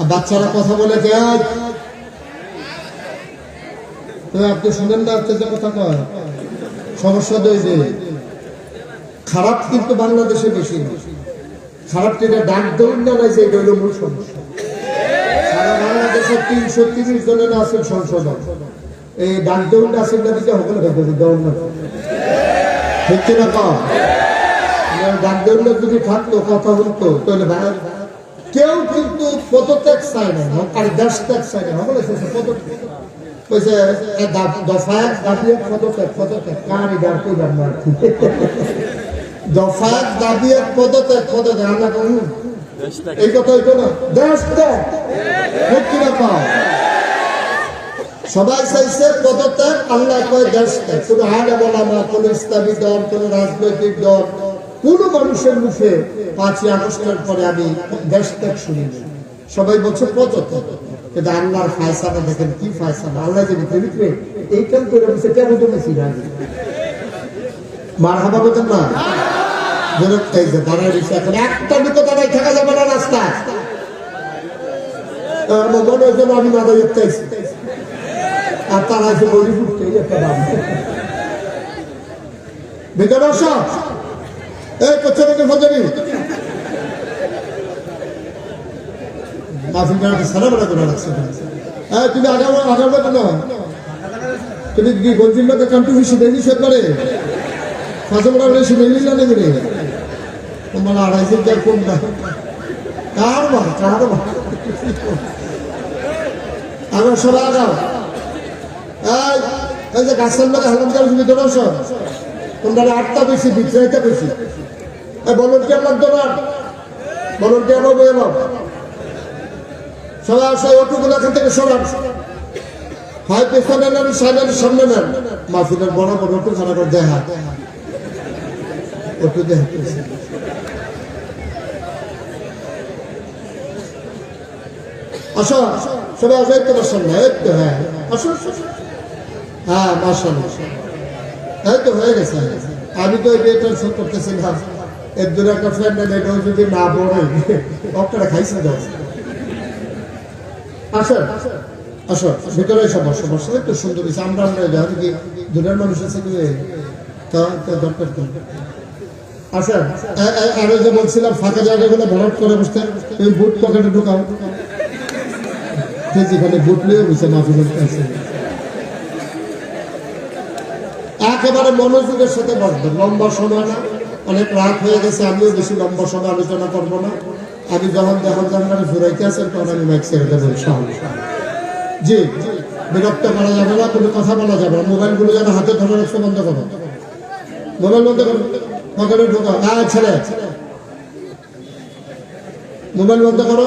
আর বাচ্চারা কথা বলে আপনি শুনেন না আপনি যে কথা কয়। সমস্যা তো যে, খারাপ কিন্তু বাংলাদেশে বেশি না। খারাপ যেটা ডাক দৌড় না নাই যে এটা হলো মূল সমস্যা। সারা বাংলাদেশে তিনশো তিরিশ জনের আছেন সংশোধন এই ডাক দৌড় আছেন না দিতে দৌড় না। ঠিক কিনা পাও ডাক দৌড় যদি থাকতো, কথা বলতো, তাহলে কেউ কিন্তু পদত্যাগ চায় না আর দেশ ত্যাগ চায় না হবে পদত্যাগ। কইছে এ দা- দফা এক দাবি এক পদত্যাগ পদত্যাগ। কার এটার কই জানব আর কি। দফা এক দাবি এক পদত্যাগ পদত্যাগ। আমরা কোন এই কথা হইতো না? দেশ ত্যাগ ঠিক কিনা পাও। সবাই চাইছে পদত্যাগ আল্লাহ কয় দেশ ত্যাগ কোন হালে বলা না কোন ইসলামী দল কোন রাজনৈতিক দল। কোন মানুষের মুখে পাঁচই আগস্টের পরে আমি দেশ ত্যাগ শুনিনি। সবাই বলছে, পদত্যাগ। কিন্তু আল্লাহর ফায়সালা দেখেন, কি ফায়সালা? আল্লাহ যদি পৃথিবীতে এই কাম করে বসে কেন জমেছি না। মার হাবা বলতেন না যে একটা এই কচ্ছে থেকে ফজরি মাফি মেরাকে সারা বেড়া করে রাখছে হ্যাঁ তুমি আগাম আগাম কেন? তুমি কি গঞ্জির লোকে কান্টু হিসেবে দেখি সে করে ফাঁসে বড়া বলে শুনে নিল না নেবে তোমার আড়াইশো দেড় কোন না? কার বা কার বা আমার সবাই আগাও এই তোমরা আটটা বেশি বিক্রয়টা বেশি। এই ভলেন্টিয়ার লাগতো না ভলেন্টিয়ার হবে এলাম সবাই আসো ওটুকুলো এখান থেকে সরান। হয় পেছনে নেন সাইডের সামনে নেন। মাফিনের বড় বড় ওটু খারাপ করে দেখা ওটু দেখা আসো, সবাই আসো, এই তো সামনে হ্যাঁ। আসো। হ্যাঁ মাসাল্লাহ এই তো হয়ে গেছে। আমি তো করতেছি না এর দূরে একটা ফ্রেন্ড এটাও যদি না পড়ে অক্টাটা খাইছে দাও আসো আসো, ভিতরে একটু সুন্দর আমরা আমরা কি মানুষ আছে কি? আসেন করে বসতে বুট পকেটে ঢুকাও। যেখানে বুট নিয়ে বসে মাফি করতে একেবারে মনোযোগের সাথে বসবেন লম্বা সময় না। অনেক রাত হয়ে গেছে, আমিও বেশি লম্বা সময় আলোচনা করব না। আমি যখন যখন জানলাম ঘুরাইতে আছেন তখন আমি মাইক ছেড়ে জি, বিরক্ত করা যাবে না, কোনো কথা বলা যাবে না। মোবাইলগুলো যেন হাতে ধরে রাখতে বন্ধ করো। মোবাইল বন্ধ করো। পকেটে ঢোকা হ্যাঁ ছেলে মোবাইল বন্ধ করো।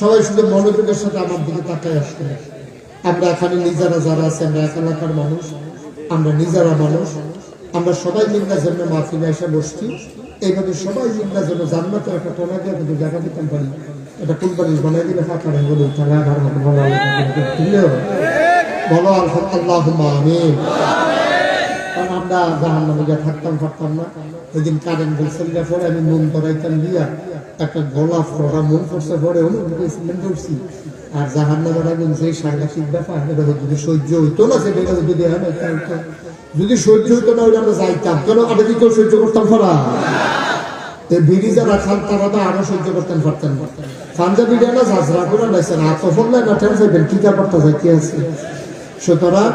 সবাই শুধু মনোযোগের সাথে আমার দিকে তাকায় আসবে আমরা এখানে নিজেরা যারা আছে, আমরা এক এলাকার মানুষ। আমরা নিজেরা মানুষ, আমরা সবাই মিল্লার জন্য মাহফিলে এসে বসছি। এইভাবে সবাই মিল্লার জন্য জান্নাতের একটা টোনা দিয়ে কিন্তু জায়গা দিতাম পারি। এটা কোম্পানি বানাই দিলে ফাঁকা বলে তাহলে তুললেও বলো আল্লাহ কারণ আমরা জাহান নামে গিয়ে থাকতাম থাকতাম না। ওই দিন কারেন্ট বলছিল পরে আমি মন ধরাইতাম দিয়া একটা গোলাপ ওরা মন করছে পরে অনুভূতি করছি আর জাহান নামের আগুন যে সাংঘাতিক ব্যাপার, এটা যদি সহ্য হইতো না, সেটা যদি হ্যাঁ যদি সহ্য হইতো না, ওইটা আমরা যাইতাম। কেন? আগে কি কেউ সহ্য করতাম আরও সহ্য করতেন, পারতেন পাঞ্জাবি সুতরাং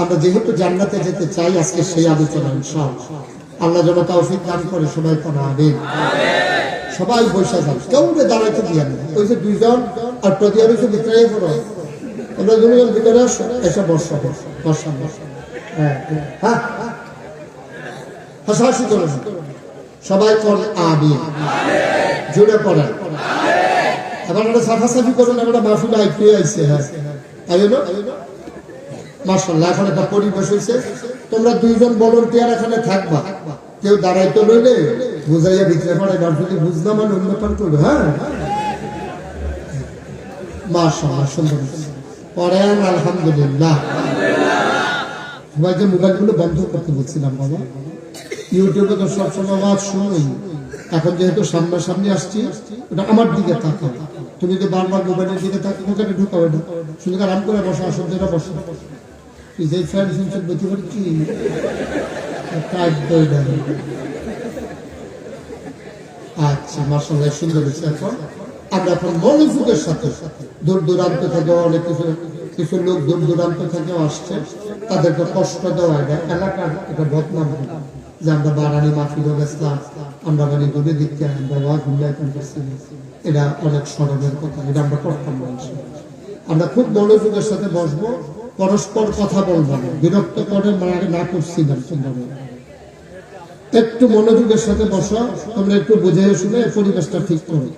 আমরা যেহেতু জান্নাতে যেতে চাই, আজকে সেই আলোচনা, ইনশাআল্লাহ। আল্লাহ যেন তৌফিক দান করে সবাই কোনো আমিন। সবাই বসে যান। কেউ দাঁড়াইতে দিয়ে না। ওই যে দুইজন আর প্রতি শুধু ভিতরে পড়ো তোমরা দুজন ভিতরে আসো, এসে বর্ষা বর্ষা বর্ষা বর্ষা হ্যাঁ হ্যাঁ হাসাহাসি করো না। সবাই কোন জুড়ে পড়েন। এবার একটা সাফাসাফি করুন একটা মাহফিল আইতে আইছে হ্যাঁ। তাই না? মার্শাল্লাহ এখন একটা পরিবেশ হয়েছে তোমরা দুইজন ভলন্টিয়ার এখানে থাকবা। কেউ দাঁড়াইতে লইলে বুঝাইয়া ভিতরে পড়ে যদি বুঝলাম মানে অন্য পান করবে হ্যাঁ? মার্শাল্লাহ সুন্দর পড়েন, আলহামদুলিল্লাহ। সবাই যে মোবাইলগুলো বন্ধ করতে বলছিলাম, বাবা। ইউটিউবে তো সবসময় আওয়াজ শুনুন এখন যেহেতু সামনাসামনি আসছি, ওটা আমার দিকে তাকাও। তুমি যদি বারবার মোবাইলের দিকে থাকো ঢুকাবে না শুধু আরাম করে বসো আসন ধরে বসো। আচ্ছা মার্শাল্লাহ সুন্দর হয়েছে এখন। আমরা এখন মনোযোগের সাথে দূর দূরান্ত থেকে অনেক কিছু কিছু লোক দূর দূরান্ত আসছে। তাদেরকে কষ্ট দেওয়া এটা। এলাকার একটা বদনাম। যে আমরা বারানি ইসলাম, আমরা মানে দূরে দিকতে আমরা মূল্যায়ন করছি। এটা অনেক স্মরণের কথা। এটা আমরা করতাম। আমরা খুব মনোযোগের সাথে বসবো। পরস্পর কথা বলব না, বিরক্ত করে মারা না করছি না। একটু মনোযোগের সাথে বসো, তোমরা একটু বুঝে শুনে পরিবেশটা ঠিক করো।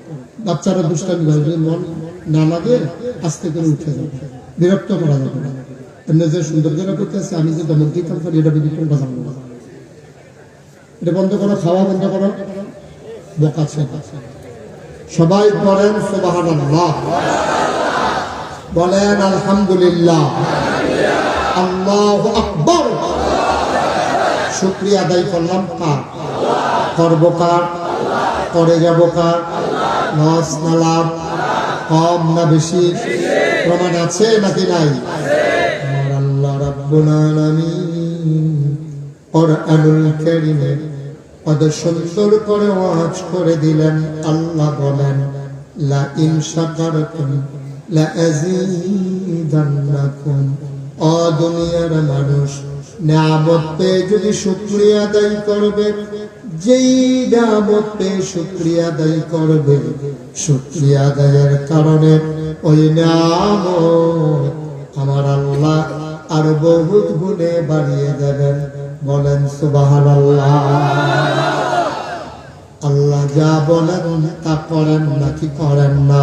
বাচ্চারা দুষ্টামি করে মন না লাগে, আস্তে করে উঠে যাবে বিরক্ত করা যাবে না। এমনি যে সুন্দর করে করতেছে, আমি যে দমন দিতাম পারি এটা বিধি কোনটা জানব না। এটা বন্ধ করো, খাওয়া বন্ধ করো। বোকাছে সবাই করেন সুবাহান বলেন, আলহামদুলিল্লাহ। আল্লাহ আকবর। শুক্রিয়া আদায় করলাম কার? করব কার? করে যাব কার? লস না লাভ? কম না বেশি? প্রমাণ আছে নাকি নাই? আল্লাহ করে ওয়াজ করে দিলেন। আল্লাহ বলেন, লা লা আযীদান্নাকুম ও দুনিয়ার মানুষ পেয়ে যদি শুক্রিয়া আদায় করবে, যেই নিয়ামত পেয়ে শুক্রিয়া আদায় করবে, শুক্রিয়া আদায়ের কারণে ওই নিয়ামত আমার আল্লাহ আর বহুত গুণে বাড়িয়ে দেবেন। বলেন সুবাহান আল্লাহ যা বলেন তা করেন নাকি করেন না?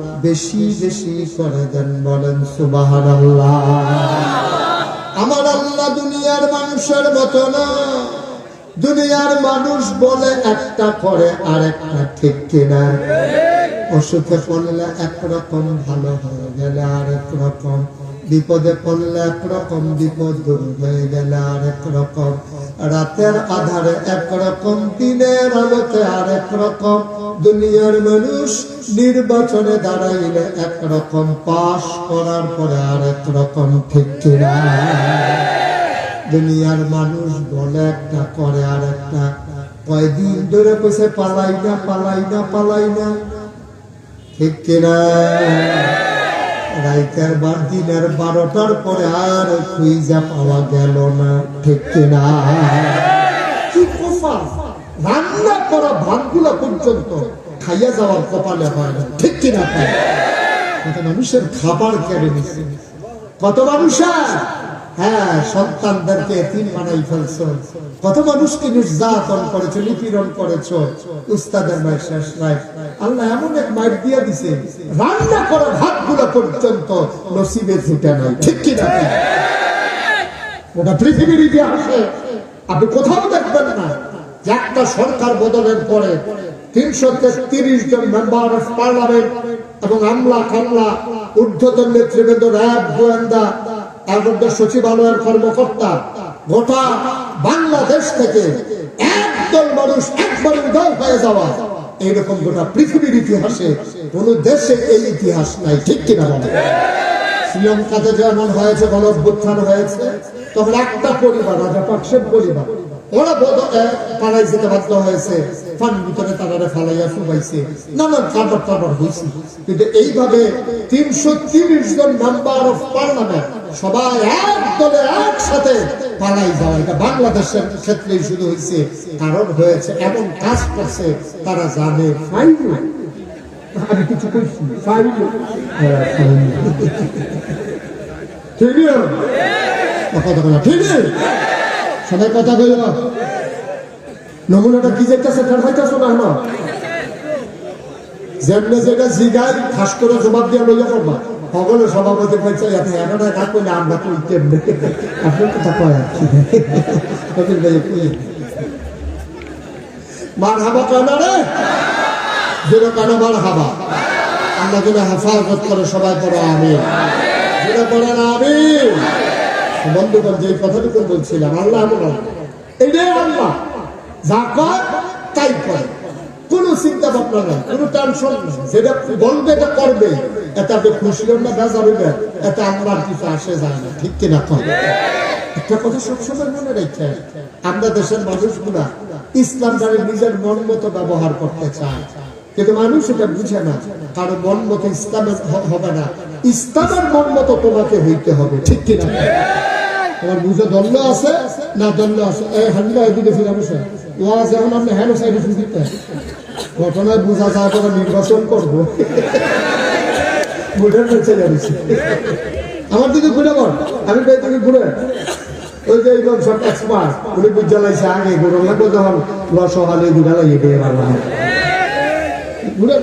বেশি বেশি করে দেন বলেন, সুবহানাল্লাহ। আমার আল্লাহ দুনিয়ার মানুষের মতো না। দুনিয়ার মানুষ বলে একটা করে আর একটা ঠিক কিনা। অসুখে পড়লে একরকম, ভালো হয়ে গেলে আর রকম বিপদে পড়লে একরকম, বিপদ দূর হয়ে গেলে আর রকম রাতের আধারে একরকম, দিনের আলোতে আর রকম দুনিয়ার মানুষ নির্বাচনে দাঁড়াইলে একরকম পাশ করার পরে আর রকম ঠিক কিনা? দুনিয়ার মানুষ বলে একটা করে আর একটা। কয়দিন ধরে কইছে, পালাই না পালাই না পালাই না। ঠিক কিনা? রাইতের বার, দিনের বারোটার পরে আর খুঁজা পাওয়া গেল না, ঠিক কিনা? কি কপাল রান্না করা ভাতগুলো পর্যন্ত খাইয়া যাওয়ার কপালে হয় না। ঠিক কিনা? কত মানুষের খাবার কেড়ে নিচ্ছে কত মানুষের? হ্যাঁ সন্তানদেরকে তিন বানাই ফেলছ। কত মানুষকে নির্যাতন করেছ, নিপীড়ন করেছ। উস্তাদের মায়ের শেষ নাই। আল্লাহ এমন এক মাইট দিয়ে দিছে, রান্না করা ভাতগুলো পর্যন্ত নসিবে ফুটে নাই। ঠিক কি না ওটা পৃথিবীর ইতিহাসে আপনি কোথাও দেখবেন না। একটা সরকার বদলের পরে তিনশো তেত্রিশ জন মেম্বার অফ পার্লামেন্ট এবং আমলা কামলা ঊর্ধ্বতন নেতৃবৃন্দ, র্যাব, গোয়েন্দা তার মধ্যে সচিবালয়ের কর্মকর্তা, গোটা বাংলাদেশ থেকে একদল মানুষ একবার উদয় হয়ে যাওয়া। এইরকম গোটা পৃথিবীর ইতিহাসে কোন দেশে এই ইতিহাস নাই, ঠিক কিনা বলে? শ্রীলঙ্কাতে যেমন হয়েছে গণ অভ্যুত্থান হয়েছে, তখন একটা পরিবার, রাজা পাকসের পরিবার ওরা যেতে বাধ্য হয়েছে। পানির ভিতরে তারা ফালাইয়া ফুবাইছে। নানান কারবার কারবার হয়েছে কিন্তু এইভাবে তিনশো তিরিশ জন মেম্বার অফ পার্লামেন্ট সবাই এক দলে একসাথে পালাই যাওয়া। এটা বাংলাদেশের ক্ষেত্রেই শুরু হয়েছে কারণ হয়েছে এমন কাজ করছে তারা জানে। আমি কিছু কইছি। হ্যাঁ। ঠিক কথা ঠিক? সবাই কথা কইল নমুনাটা কি যাইতেছে টের পাইতেছ না আমার যেমনে যেটা জিগায়, খাস করে জবাব দিয়ে লইয়া করবা সকলে সভাপতি পাইছে এত এখন না কইলে আমরা তো কেমনে? আপনি কথা কয় আর কি। কই মার হাবা কেন রে? যেটা কেন মার আল্লাহ যেন হেফাজত করে সবাই আমি না আমি বন্ধুগণ যে কথাটুকু বলছিলাম, আল্লাহ আমার এটাই আল্লাহ। যা কয়, তাই করে চিন্তা ভাবনা নাই টেনশন যেটা বলবে, এটা করবে। খুশি না এটা আল্লাহর কিছু আসে যায় না। ঠিক কিনা একটা কথা সবসময় মনে আমরা দেশের মানুষগুলা ইসলাম দ্বারা নিজের মন মতো ব্যবহার করতে চায়, কিন্তু মানুষ এটা বুঝে না। কারও মন মতো ইসলামের হবে না। ইসলামের মন মতো তোমাকে হইতে হবে। ঠিক কিনা তোমার বুঝে দণ্ড আছে? না, দণ্ড আছে। এই হান্ডা এদিকে ফিরে বসে। ওয়াজ এখন আপনি হ্যালো সাইডে ফিরতে ঘটনায় বোঝা যায় করে নির্বাচন করব। আমার দিকে ঘুরে বল। আমি ঘুরে। ওই যে এইরকম সব এক্সপার্ট উনি আগে, ঘুরে লাগবে যখন ঘুরে লাগিয়ে দিয়ে ঘুরে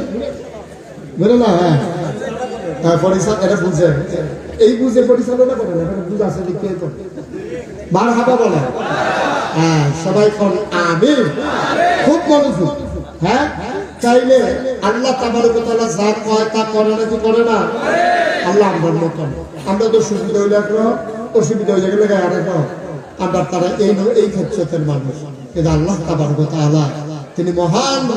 ঘুরে না হ্যাঁ। এটা বুঝে। এই বুঝে না তো বলে। হ্যাঁ সবাই আমি খুব হ্যাঁ চাইলে আল্লাহ যা কয় তা করে নাকি করে না? আল্লাহ আমরার মতন আমরা তো সুবিধা হইলে অসুবিধা হয়ে গেলে আরেক আমরা তারা এই ন- এই ক্ষেত্রের মানুষ। কিন্তু আল্লাহ তাবারক তাআলা তিনি মহান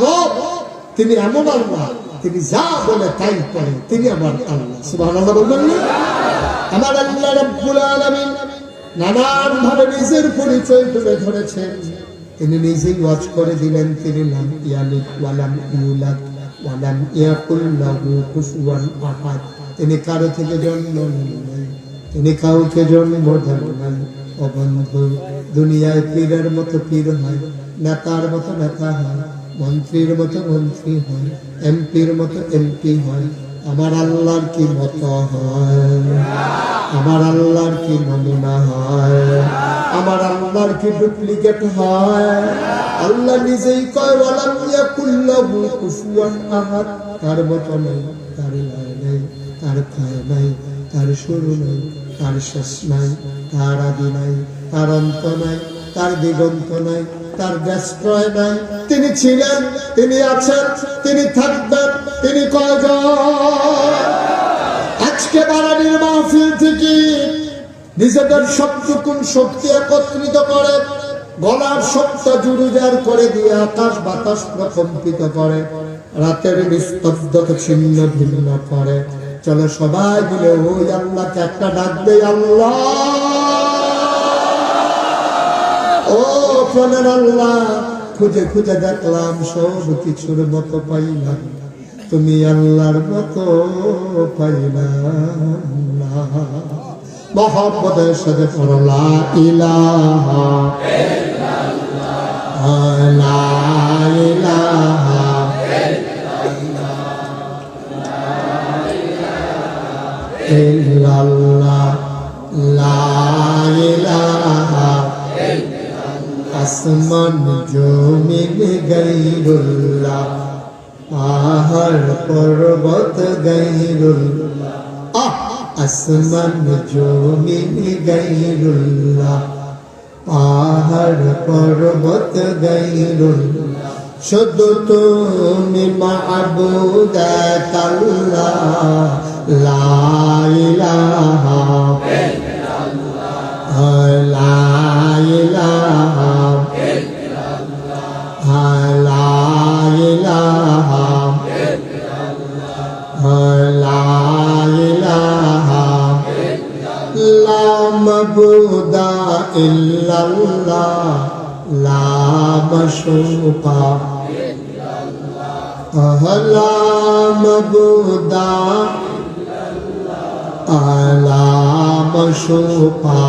তিনি এমন আল্লাহ। তিনি যা বলে তাই করে তিনি আমার আল্লাহ। সুবহানাল্লাহ বলবেন না? আমার আল্লাহ রাব্বুল আলামিন নানান ভাবে নিজের পরিচয় তুলে ধরেছেন। তিনি নিজেই ওয়াজ করে দিলেন, তিনি লাম ইয়ালিদ ওয়ালাম ইউলাদ ওয়ালাম ইয়াকুল লাহু কুফুয়ান আহাদ। তিনি কারও থেকে জন্ম নেন তিনি কাউকে জন্ম দেন নাই। ও বন্ধু দুনিয়ায় পীরের মতো পীর হয়, নেতার মতো নেতা হয় মন্ত্রীর মতো মন্ত্রী হয়, এমপির মতো এমপি হয়। আমার আল্লাহর কি মত হয়? আমার আল্লাহর কি নমুনা হয়? আমার আল্লাহর কি ডুপ্লিকেট হয়? আল্লাহ নিজেই কয় কুফুয়ান আহাদ। তার মতো নেই, তার লয় নেই, তার ক্ষয় নাই, তার শুরু নাই, তার শেষ নাই, তার আদি নাই, তার অন্ত নাই, তার দিগন্ত নাই তার ব্যস্ত্রয় নাই তিনি ছিলেন, তিনি আছেন, তিনি থাকবেন, তিনি আজকে বারানির মাহফিল থেকে নিজেদের সবটুকুন শক্তি একত্রিত করে, গলার সবটা জুরুজার করে দিয়ে আকাশ বাতাস প্রকম্পিত করে। রাতের নিস্তব্ধতা ছিন্ন ভিন্ন করে। চলো সবাই মিলে ওই আল্লাহকে একটা ডাক দেয় আল্লাহ! খুঁজে খুঁজে দেখলাম সব কিছুর মতো পাইলাম। তুমি আল্লাহর মতো পাইলাম না। মহব্বতের সাথে পড়ো, লা ইলাহা লা ইলাহা আসমান জমিন গাইরুল্লাহ পাহাড় পর্বত গাইরুল্লাহ শুধু তুমি মাহবুদ আল্লাহ লা ইলাহা লা মাশরুকা লা মাবুদা। আলা মশুপা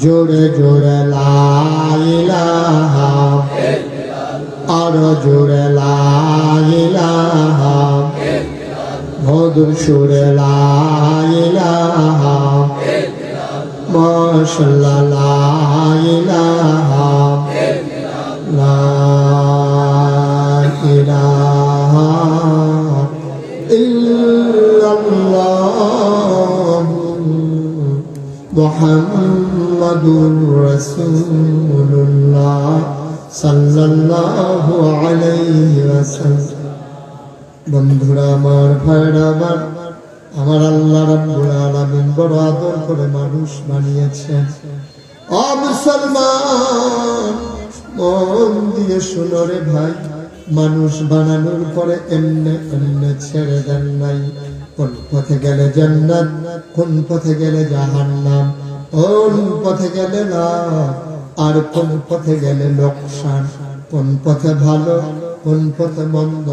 জোরে জোরে লাইলাহা আর জোরে লাইলাহা মধুর সুরে লাইলাহা মশলা লাইলাহা محمد رسول الله صلى الله عليه وسلم বন্ধুরা, আমার ভাইরা, আমার আমার আল্লাহ রাব্বুল আলামিন করে মানুষ বানিয়েছেন। অ মুসলমান মন দিয়ে শুনো রে ভাই মানুষ বানানোর পরে এমনে এমনে ছেড়ে দেন নাই কোন পথে গেলে জান্নাত কোন পথে গেলে জাহান্নাম কোন পথে গেলে লাভ আর কোন পথে গেলে লোকসান কোন পথে ভালো কোন পথে মন্দ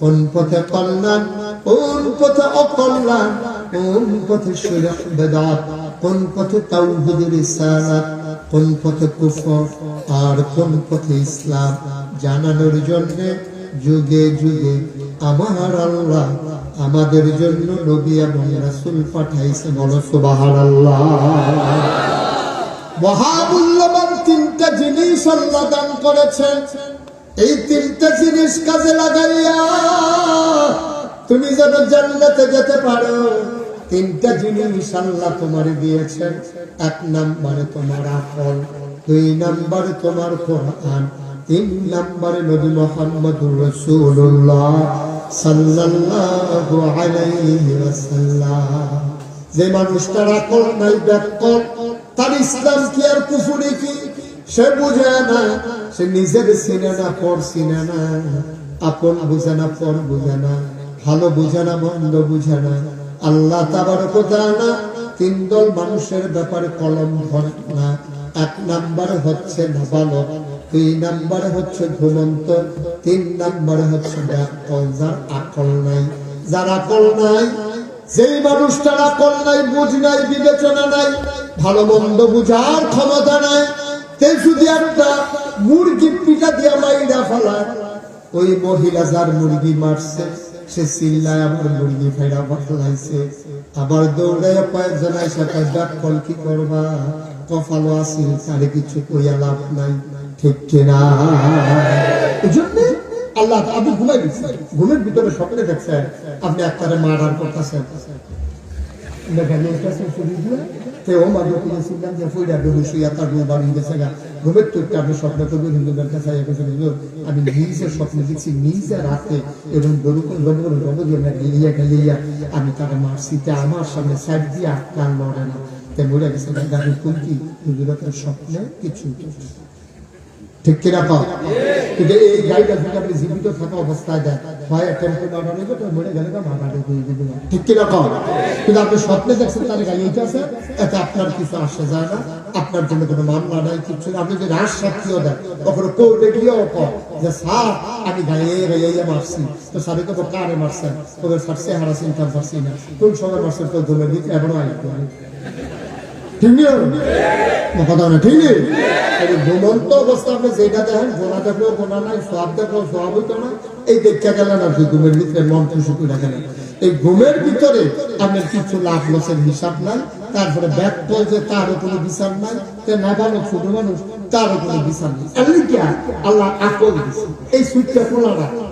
কোন পথে কল্যাণ কোন পথে অকল্যাণ কোন পথে শিরক বেদাত কোন পথে তাওহীদ রিসালাত কোন পথে কুফর আর কোন পথে ইসলাম জানানোর জন্য যুগে যুগে আমার আল্লাহ আমাদের জন্য নবী এবং রাসূল পাঠাইছে বলো, সুবহানাল্লাহ। মহামূল্যবান তিনটা জিনিস আল্লাহ দান করেছেন। এই তিনটা জিনিস কাজে লাগাইয়া তুমি যেন জান্নাতে যেতে পারো। তিনটা জিনিস আল্লাহ তোমার দিয়েছেন। এক নম্বরে তোমার আকল দুই নাম্বার তোমার কোরআন, তিন নম্বরে নবী মোহাম্মদুর সাল্লাল্লাহু আলাইহি ওয়াসাল্লাম। যে মানুষটার আকল নাই ব্যাকল তার ইসলাম কি আর কি? সে বুঝে না, সে নিজের চিনে না, পর চিনে না। আপন বুঝে না, পর বুঝে না। ভালো বুঝে না, মন্দ বুঝে না। আল্লাহ তাবার না তিন দল মানুষের ব্যাপারে কলম ধরে না। এক নাম্বার হচ্ছে নাবালক, দুই নাম্বার হচ্ছে ঘুমন্ত, তিন নাম্বার হচ্ছে যার আকল নাই। যার আকল নাই, যেই মানুষটার আকল নাই, বুঝ নাই, বিবেচনা নাই, ভালো মন্দ বুঝার ক্ষমতা নাই, তে শুধু একটা মুরগি পিঠা দিয়া মাইরা ফেলায়। ওই মহিলা যার মুরগি মারছে, সে চিল্লায় আমার মুরগি ফেরা ফেলাইছে আবার দৌড়াইয়া কয়েকজন এসে কয়, ডাক ফল কি করবা? কপালও আছিল তারে কিছু কইয়া লাভ নাই ঠিক কিনা এই জন্যে আল্লাহ আপনি ঘুমাই দিচ্ছেন ঘুমের ভিতরে স্বপ্নে দেখছেন আপনি একটারে মার্ডার করতেছেন আমি আমি তারা মারছি আমার সামনে সাইড দিয়ে আটকান লড়ে না স্বপ্নে কিছু আপনার কিছু আসে যায় না, আপনার জন্য কোনো মামলা নাই কিছু আপনি যদি সাক্ষীও দেন যে, স্যার, আমি গাইয়ে গাইয়ে মারছি। তো স্যারে তো কারে মারছেন। সে হারা চিন্তা পারছি না। কোন সময় মারছেন, তো ধরে দিতে এখনও আইতে এই ঘুমের ভিতরে আপনার কিছু লাভ লসের হিসাব নাই, তারপরে ব্যাক যে তারও কোনো বিচার নাই তে না ভালো ছোট মানুষ, তারও কোনো বিচার নেই। আল্লাহ আকল এই সুইটটা খোলাটা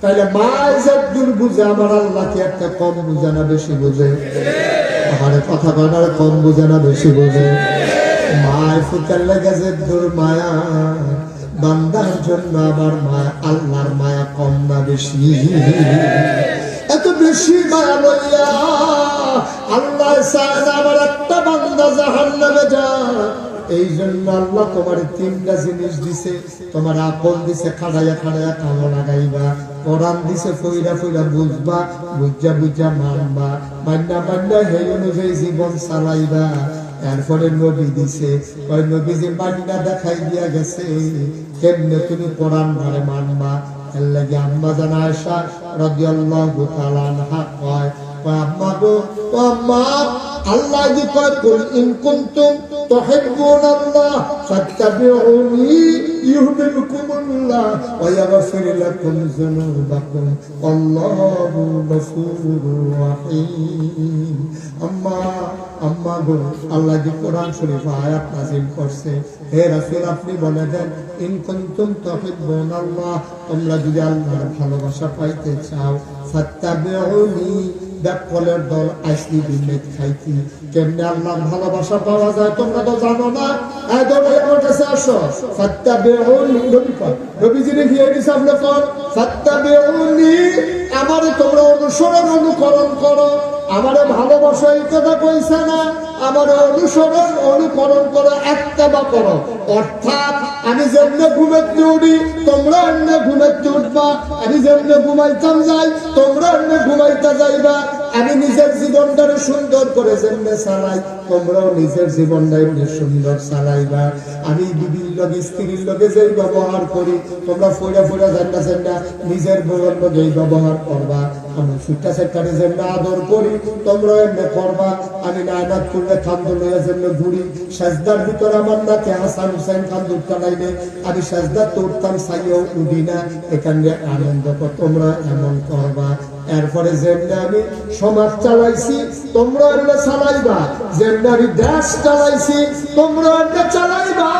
তাইলে মা যদ্দুর বুঝে, আমার আল্লাহকে একটা কম বুঝে না, বেশি বুঝে। আমার কথা বলার কম বুঝে না, বেশি বুঝে। মায় ফুটার লেগে যে দূর মায়া, বান্দার জন্য আমার মায়া, আল্লাহর মায়া কম না, বেশি। এত বেশি মায়া লইয়া আল্লাহ চায় আমার একটা বান্দা জাহান নামে যায়। এই জন্য আল্লাহ তোমার তিনটা জিনিস দিছে। তোমার আপন দিছে, খাড়াইয়া খাড়াইয়া কামো লাগাইবা। কোরআন দিছে ফইরা ফইরা বুঝবা, বুঝা বুঝা মানবা। মান্না মান্না সেই অনুযায়ী জীবন চালাইবা। এরপরে নবী দিছে, ওই নবীজি মান্না দেখাই দিয়া গেছে, কেমনে তুমি কোরআন ধরে মানবা? এর লাগি আম্মা জানা আয়েশা রাদিয়াল্লাহু তাআলা আনহা কয় আম্মা গো, ও আম্মা আল্লাহ জি কয়, কুল ইন কুনতুম তুহিব্বুনাল্লাহ ফাত্তাবিউনি ইউহিব্বুকুমুল্লাহ ওয়া ইয়াগফির লাকুম যুনুবাকুম আল্লাহু আম্মা আম্মা গো, আল্লাহ জি কোরআন শরীফ আয়াত নাযিল করছে, হে রাসূল, আপনি বলে দেন, ইন কুনতুম তুহিব্বুনাল্লাহ তোমরা যদি আল্লাহর ভালোবাসা পাইতে চাও, ফাত্তাবিউনি ব্যাকলের দল আইসি বিমেদ খাইতি কেমনে আল্লাহর ভালোবাসা পাওয়া যায় তোমরা তো জানো না? এই দল কাছে আসো। ফাত্তাবিউনি নবী পাক নবীজি রে গিয়ে দিছে আপনি কোন ফাত্তাবিউনি আমারে তোমরা অনুসরণ, অনুকরণ করো। আমারে ভালোবাসা, এই কথা কইছে না। আমারে অনুসরণ, অনুকরণ করো একটাবা করো। অর্থাৎ, আমি যেমনে ঘুমাতে উঠি, তোমরা অন্য ঘুমাতে উঠবা। আমি যেমনে ঘুমাইতাম যাই, তোমরা অন্য ঘুমাইতে যাইবা। আমি নিজের জীবনটারে সুন্দর করে যেমনে চালাই, তোমরাও নিজের জীবনটা এমনি সুন্দর চালাইবা। আমি বিবির লগে, স্ত্রীর লগে যে ব্যবহার করি, তোমরা ফইরা ফইরা জান্না জান্না নিজের লগে এই ব্যবহার করবা। আমি সুট্টা সেটারে যেমন আদর করি তোমরা এমনি করবা। আমি নায়নাত করলে খান্দু লইয়া যেমন ঘুরি, সাজদার ভিতরে আমার নাকে হাসান হুসাইন খান্দু টানাইলে আমি সাজদা তোরতাম সাইও উঠি না। এখানে আনন্দ তোমরা এমন করবা। এরপরে যেমনি আমি সমাজ চালাইছি, তোমরা এমনি চালাইবা। যেমনি আমি দেশ চালাইছি, তোমরা এমনি চালাইবা।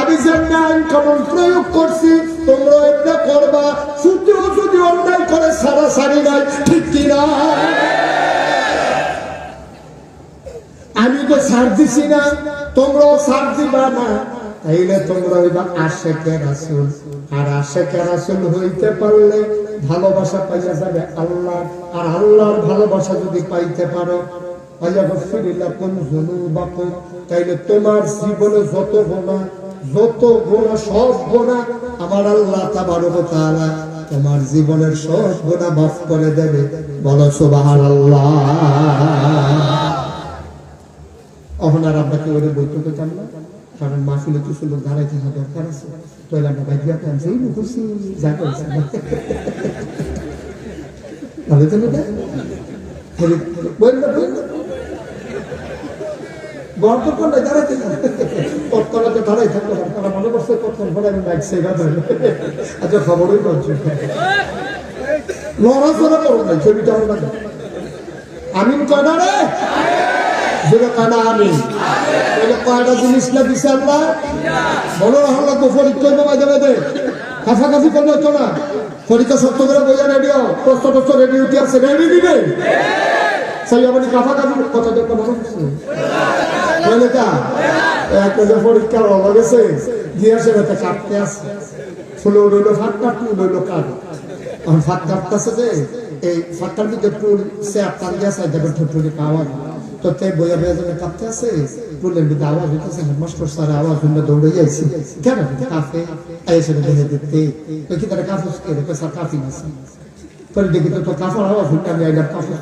আমি যেমনি আইন কানুন প্রয়োগ করছি, তোমরা এমনি করবা। সূত্র যদি অন্যায় করে, সারা সারি নাই, ঠিক কিনা? আমি তো সার দিছি না, তোমরাও সার দিবা না। তাইলে তোমরা হইবা আশেকে রাসুল। আর আশেকে রাসুল হইতে পারলে ভালোবাসা পাইয়া যাবে আল্লাহ আর আল্লাহর ভালোবাসা যদি পাইতে পারো তোমার আল্লাহ জীবনের সব গোনা মাফ করে দেবে। বলো সুবহানাল্লাহ। এখন আর আপনাকে ওরে বইতে পেতাম না কারণ মাহফিলে কিছু লোক দাঁড়াই থাকা দরকার আছে। তাহলে আমরা বাইক রাখতাম যেই মুখুসি যা করছে। ভালো তো না? গল্পক্ষণ দাঁড়াইতে তৎকালাতে দাঁড়াই পারে তারা মনে করছে তৎক্ষণ পরে আমি বাইক সেবা ধরে আচ্ছা খবরই করছি লড়াচড়া করো না ছবিটা আমিন কয়না রে। যেটা কানা আমিন তাহলে কয়টা জিনিস না দিছে হল্লা তো পরীক্ষা মাঝে মাঝে। কাছাকাছি করলে না। পরীক্ষা সত্য করে বোঝা রেডিও প্রশ্ন প্রশ্ন রেডি উঠে আসছে। রেডি দিবে? সেই আপনি কথা গেছে। যে, এই ভিতরে টুল সে তো তে বইয়া বইয়া যখন কাঁপতে আছে টুলের ভিতরে আওয়াজ হইতেছে হেডমাস্টার স্যার, আওয়াজ শুনে দৌড়ে যাইছি কেন? কাফে এসে দেখে দিতে তো কি তারা কাফুস কে? দেখে স্যার, কাফি না পরে দেখি তো কাফার আওয়াজ শুনতে আমি আইলাম কাফুস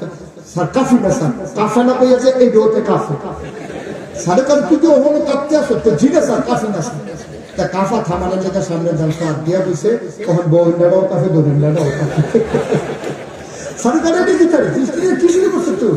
স্যার, কাফি না, স্যার, কাফা না কইয়াছে এই রোতে কাফে। সাড়ে কাল তুই তো ওখানে কাঁপতে আসো তো জিজ্ঞেস স্যার, কাফি না, স্যার। তা কাফা থামানোর জায়গা সামনে দাম হাত দিয়া বসে তখন বউন্ডারাও কাফে দরিন্ডারাও কাফে। কালে দেখি তারে, কি শুরু করছ তুই?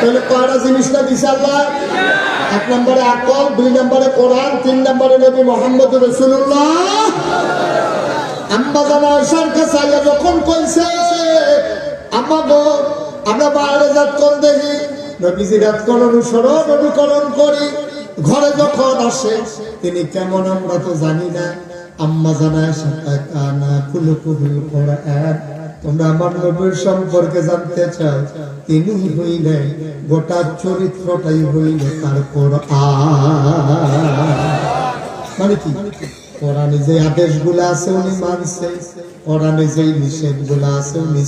তাহলে কয়টা জিনিসটা দিছে আল্লাহ? এক নম্বরে আকল, দুই নম্বরে কোরআন, তিন নম্বরে নবী মোহাম্মদ রসুল্লাহ আম্মা আমরা করি। ঘরে যখন তিনি কেমন আমরা তো জানি না। আম্মা জানা কানা তোমরা আমার নবীর সম্পর্কে জানতে চাও তিনি হইলে গোটা চরিত্রটাই হইলে তারপর মানে কি? কোরআনে যে আদেশগুলো আছে উনি মানছে, কোরআনে যে নিষেধ নিষেধগুলো আছে উনি